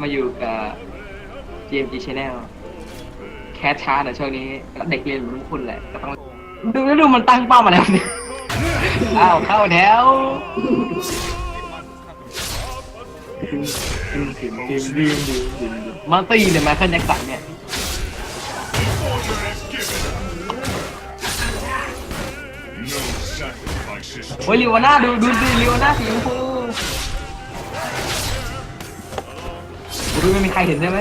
มาอยู่กับ GMG Channel แคสช้าหน่อยช่วงนี้เด็กเรียนเหมือนทุกคนแหละก็ต้องดูแล้วดูมันตั้งเป้ามาแล้วเนี่ย อ้าวเข้าแถวมาตีเนี่ยมาขึ้นแจ็คสันเนี่ยโอ้ยลิวาน่าดูดูดูลิวาน่าสีชมพู ดูไม่มีใครเห็นใช่ไหม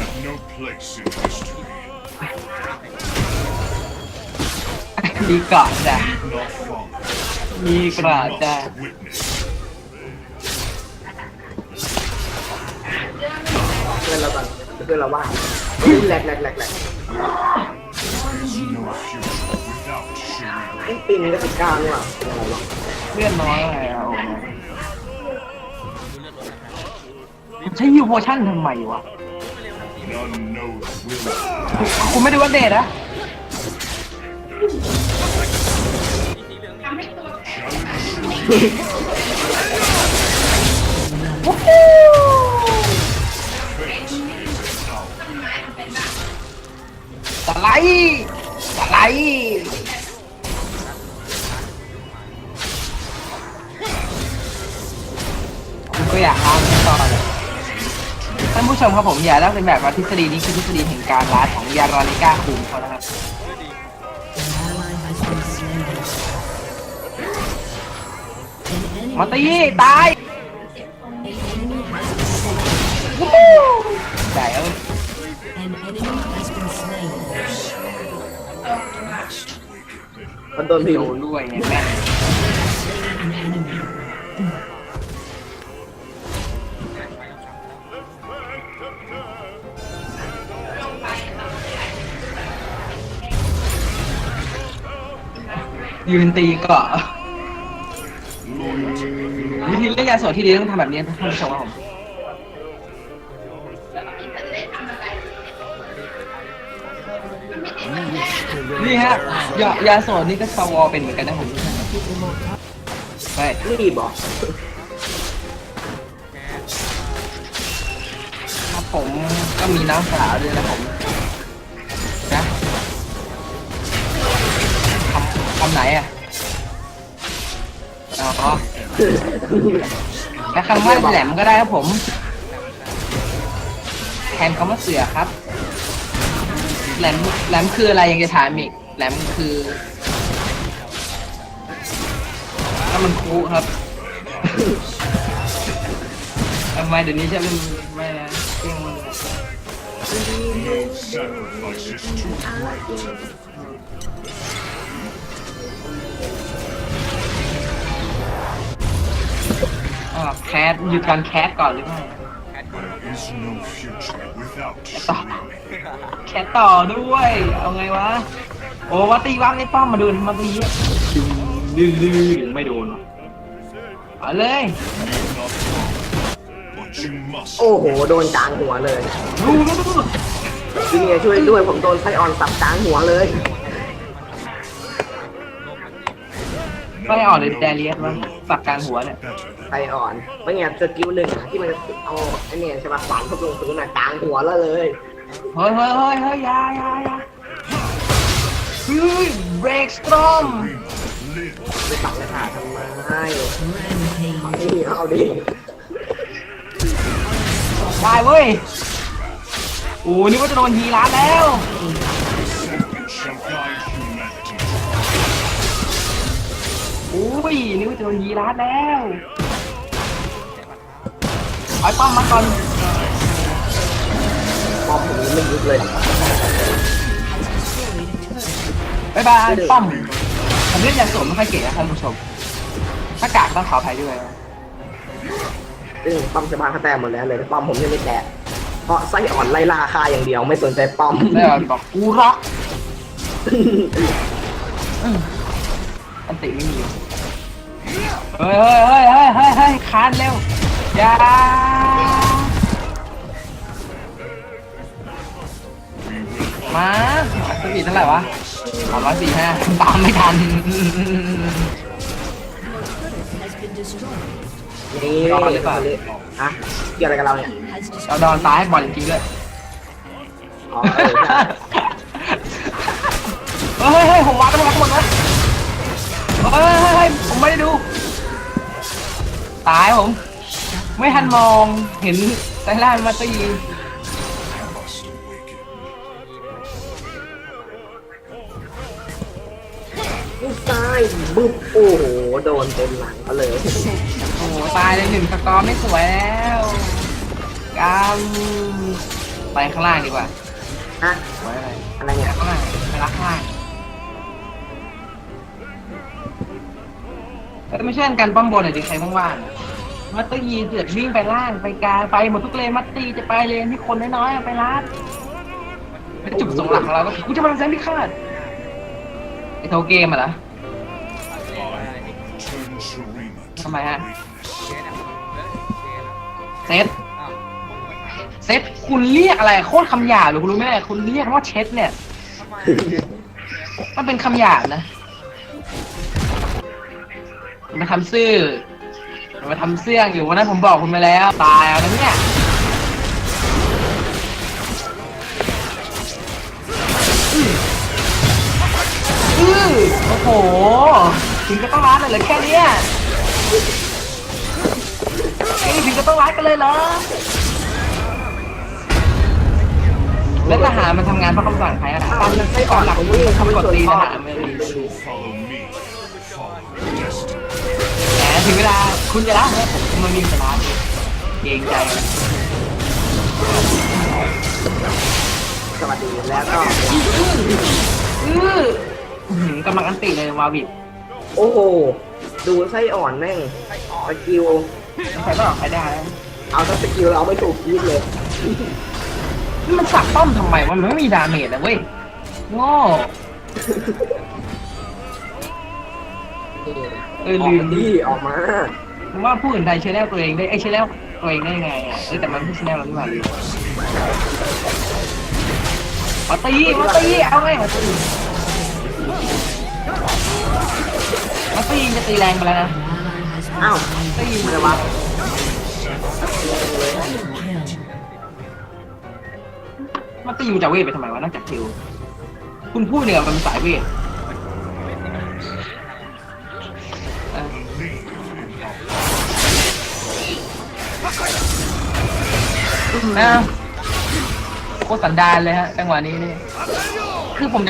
have no place in history. มีกาดจ้ะ Not follow. มีกระดาษจ้ะ Must witness. เพื่อนเราก่อนเพื่อนเราว่าแหลกแหลกแหลกแหลก There's no future without Shuri. ไอ้ปิงก็ติดกลางว่ะอะไรวะเลื่อนน้อยอะไใช้ยูโพชั่นทำไมวะคุณไม่ได้วัดเดทนะ ครับผมอย่าเล่าเป็นแบบว่าทฤษฎีนี้คือทฤษฎีแห่งการล้าของยาราลิก้าคุมเขานะครับมาตีตายวู้ฮู้ได้เออ An enemy has been slain. มันโดนพิมโดพ์นด้วยไงแม่ ยืนตีเกาะ Loyalty. วิธีเล่นยาสดที่ดีต้องทำแบบนี้ท่านผู้ชมครับผมนี่ฮะยายาสดนี่ก็สวอเป็นเหมือนกันนะผมไปรีบบอกครับผมก็มีน้ำสาวด้วยนะผม ไหนอะอ๋อและคำว่าแหลมก็ได้ครับผมแทนคำว่าเสือครับ แหลมแหลมคืออะไรยังจะถามอีกแหลมคือถ้ามันคูครับทำไมเดี๋ยวนี้ใช่ไหมไม่นะเรื่องมัน อ่าแคสหยุดการแคสก่อนหรือไม่ There is no future without ต่อ Shuri. แคสต่อด้วย เอาไงวะ โอ้วัตตีวังในป้อมมาดูมาตีดึงดื้อดื้อไม่โดนวะเอาเลย Not follow. But you must. โอ้โห โดนกลางหัวเลยดูดูดูจริงไงช่วยด้วยผมโดนไฟออนสับกลางหัวเลย ไม่อ่อนเลยแดเรียสวะฝักกลางหัวเนี่ย Better than ไฟอ่อนไม่งั้นสกิลหนึ่งอะที่มันเอาไอ้เนี่ยใช่ปะฝันเข้าลงพื้นอะกลางหัวแล้วเลยเฮ้ยเฮ้ยเฮ้ยเฮ้ยอยาอยาอยาเฮ้ยเบรกสตรอม live. ไปตัดเลยค่ะทำไม Rampage. นี่เอาดิได้เว้ยโอ้นี่ว่าจะโดนฮีร้านแล้ว อ้ยนี่ว่าจะโดนฮีร้านแล้วไอ้ป้อมมาก่อนปอมผมไม่ยุบเลยบ๊ายบายป้อมผมเล่นยาสมไม่ค่อยเก่งนะท่านผู้ชมถ้ากากต้องขออภัยด้วยนะซึ่งป้อมชาวบ้านเขาแตกหมดแล้วเลยแต่ป้อมผมยังไม่แตกเพราะไส้อ่อนไล่ล่าค่าอย่างเดียวไม่สนใจป้อมไม่เอาบอกกูร็อก อันติไม่มีเฮ้ยเฮ้ยเฮ้ยเฮ้ยเฮ้ยเฮ้ยคานเร็วอย่ามาสปีดเท่าไหร่วะสามร้อยสี่ห้าตามไม่ทันนี่รอหรือเปล่าฮะเกี่ยวอะไรกับเราเนี่ยเรา destroyed. ดอนตายให้บอลจริงด้วยเฮ้ยเฮ้ยผมวางไปแล้วหมดเลย ไม่ได้ดู ตายผม ไม่ทันมองเห็นไซร่านมาตี Must awaken. ลูกซ้ายบึ๊บโอ้โห โดนเต็มหลังเขาเลย โอ้โหตายเลยหนึ่งสกอร์ไม่สวยแล้วกำไปข้างล่างดีกว่าฮะ ไว้อะไรอะไรไปเนี่ยข้างล่างไปรักข้างล่าง เอ้ยไม่ใช่กันป้อมบนหน่อยดิใครว่างๆมัตเตอร์ยีเสือกวิ่งไปล่างไปกลางไปหมดทุกเลนมัตตีจะไปเลนที่คนน้อยๆไปรัดเป็นจุดประสงค์หลักของเราก็คือกูจะมาทำแซงพิฆาตไอโทเกมอะเหรอ turn Shurima to ทำไมฮะ weakness. เซตเซตคุณเรียกอะไรโคตรคำหยาบเลยคุณรู้ไหมคุณเรียกว่าเช็ดเนี่ย มันเป็นคำหยาบนะ มาทำซื่อมาทำเสื่องอยู่วันนั้นผมบอกคุณไปแล้วตายเอาแล้วเนี่ยอื้อโอ้โหถึงก็ต้องร้านเลยเหรอแค่เนี้ยเอ้ยถึงก็ต้องร้านกันเลยเหรอ แล้วทหารมันทำงานเพราะคำสั่งใครอะนะอ้าวมันไม่อ่อนหลักผมวิ่งเขาม่กดตีทหารไม่ดี ถึงเวลาคุณจะรับเนี่ยผมมันมีสลาเกรงใจนะสวัสดีแล้วก็อื้ออื้อหือกำลังอันติเลยวาวิดโอ้โห ดูไส้อ่อนแม่งสกิล ใครก็ออกใครได้นะเอาถ้าสกิลเราไม่ถูกคีดเลย นี่มันสับป้อมทำไมวะมันไม่มีดาเมจนะเว้ยโง่ เออออกลืมมาดีออกมาผมว่าผู้อื่นใดเชลแนลตัวเองได้ไอยเชลแนลตัวเองได้ไงอะเออแต่มันไม่ใช่แนลเราที่มาลืมมาตีมาตีเอาไงมาตีมาตีจะตีแรงไปแล้วนะ An ally has been อ้าวตีอะไรวะ killed. มาตีมันจะเวทไปทำไมวะนอกจากคิว คุณพูดเนี่ยมันเป็นสายเวท Believe in นะโคตรสันดานเลยฮะจังหวะนี้นี่คือผม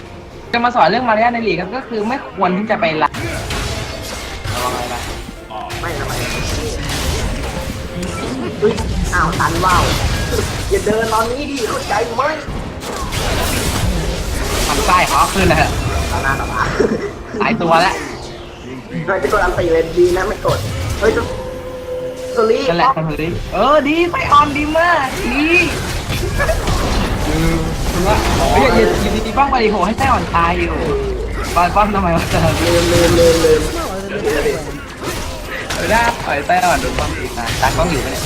จะมาสอนเรื่องมารยาทในลีกครับก็คือไม่ควรที่จะไปละระวังอะไรนะไม่ทำไมอุ้ยอ้าวตันว่าวอย่าเดินตอนนี้ดิเข้าใจไหมทำไส้เขาขึ้นนะฮะตาหน้าตาตาหลายตัวแล้วเราจะกดอันตีเลยดีนะไม่กดเฮ้ยจะ โซลี่นั่นแหละทำเลยเออดีไฟออนดีมากดีคุณว่าเฮ้ยอย่าอย่าดีๆป้องไปดิโหให้ไส้อ่อนตายอยู่บอลป้อมทำไมวะลืมลืมลืมลืมไม่ได้ปล่อยไส้อ่อนดูป้อมตีตายตากล้องอยู่ปะเนี่ย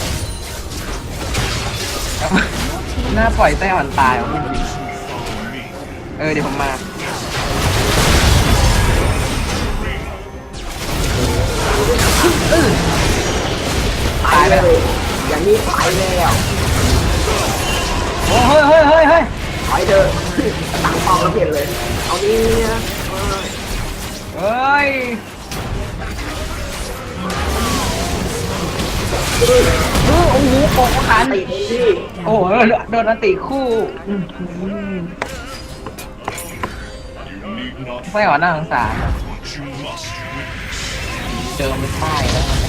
หน้าปล่อยไส้อ่อนตายวะเออเดี๋ยวผมมา ตายเลยอย่างนี้ไปแล้วโอ้เฮ้ยเฮ้ยเฮ้ยเฮ้ยถอยเถอะตั้งเป้าแล้วเปลี่ยนเลย เอานี้นะเออเฮ้ยเฮ้ยโอ้โหโอ้โหขันตีเองที่โอ้โหโดนอันติคู่อื้อหือ You need not ไส้อ่อนน่าสงสาร but you must witness. เจอมันใต้แล้ว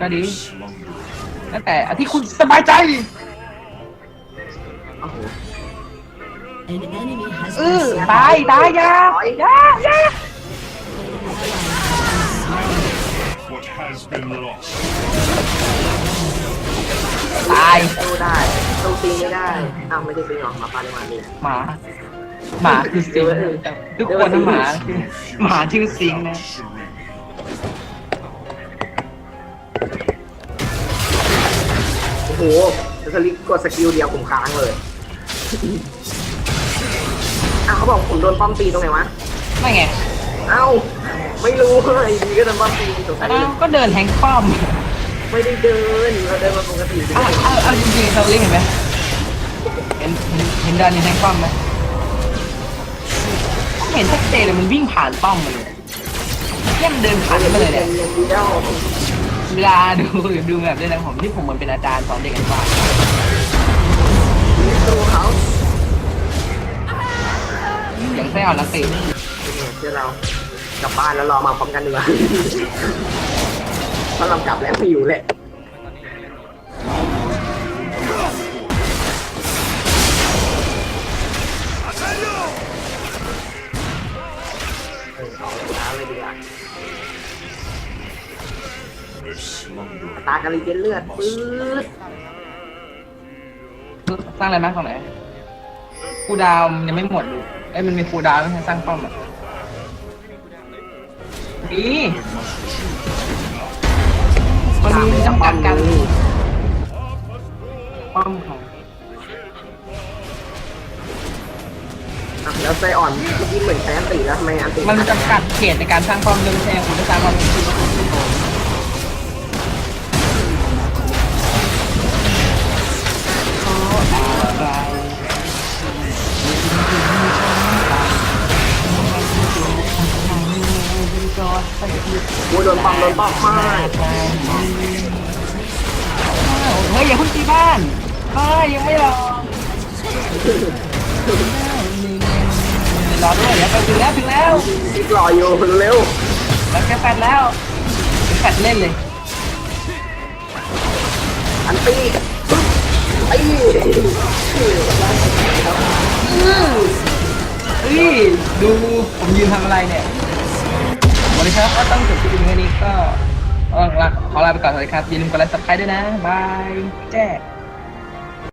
ก็ดี Slumber. ตั้งแต่อันที่คุณสบายใจโอ้โห An enemy has เอ been อ slain. ตาย ตายอยาอยาอยา What has been lost ตาย สู้ได้สู้ตีไม่ได้อ้าวไม่ได้ซื้อหรอกมาปาได้มานี่หมา หมาคือสิงทุกคนนะหมาคือหมาชื่อสิงนะ Shurima. โหสลิกกดสกิลเดียวผมค้างเลย อ้าวเขาบอกผมโดนป้อมตีตรงไหนวะ ไม่ไงเอ้า ไม่รู้เลยดีก็โดนป้อมตีสงสัยอ้าวก็เดินแทงป้อมไม่ได้เดินเราเดินมาปกติเอาเอาเอาจริงๆเขาเล่นเห็นไหมเห็นเห็นเห็นเดินในแทงป้อมไหม เห็นชัดเจนเลยมันวิ่งผ่านป้อมมาเลยเนี่ยมนเดินผ่านมาเลยเนี่ยเวลาดูหรือดูแบบเล่นนะผมที่ผมเหมือนเป็นอาจารย์สอนเด็กกันว่าดูเขาอย่างไส้อ่อนลักติเนี่ยเชื่อเรากลับบ้านแล้วรอมาพร้อมกันดีกว่าถ้าเรากลับแล้วไม่อยู่แหละ ตากระลีเจนเลือดปื๊ดสร้างอะไรมากตรงไหนคูลดาวน์มันยังไม่หมดอยู่เอ้ยมันมีคูลดาวน์ไม่ใช่สร้างป้อมอะมีมันตามมีจับจำป้กัอดมกันนี้ป้อมของอะแล้วไซอ่อนเมื่อกี้เหมือนแพ้อันตีแล้วทำไมอันตีมันจำกัดเขตในการสร้างป้อมเลยไม่ใช่คุณจะสร้างป้อมที่ นปอมโอมไม่เฮ้ยอย่าเพิ่งตีบ้านเฮ้ยยังไม่รอรอด้วยเดี๋ยวไปถึงแล้วถึงแล้วคิดรออยู่เร็วแล้วแกแฟดแล้วแฟดเล่นเลยอันตีปึ๊บไอ้เฮ้ยดูผมยืนทำอะไรเนี่ย วัสดีครับก็ต้องจบคลิปนี้ก็เออลาขอลาไปก่อนสวัสดีครับอย่าลืมกดไลค์ซับสไครต์ด้วยนะบายแจ้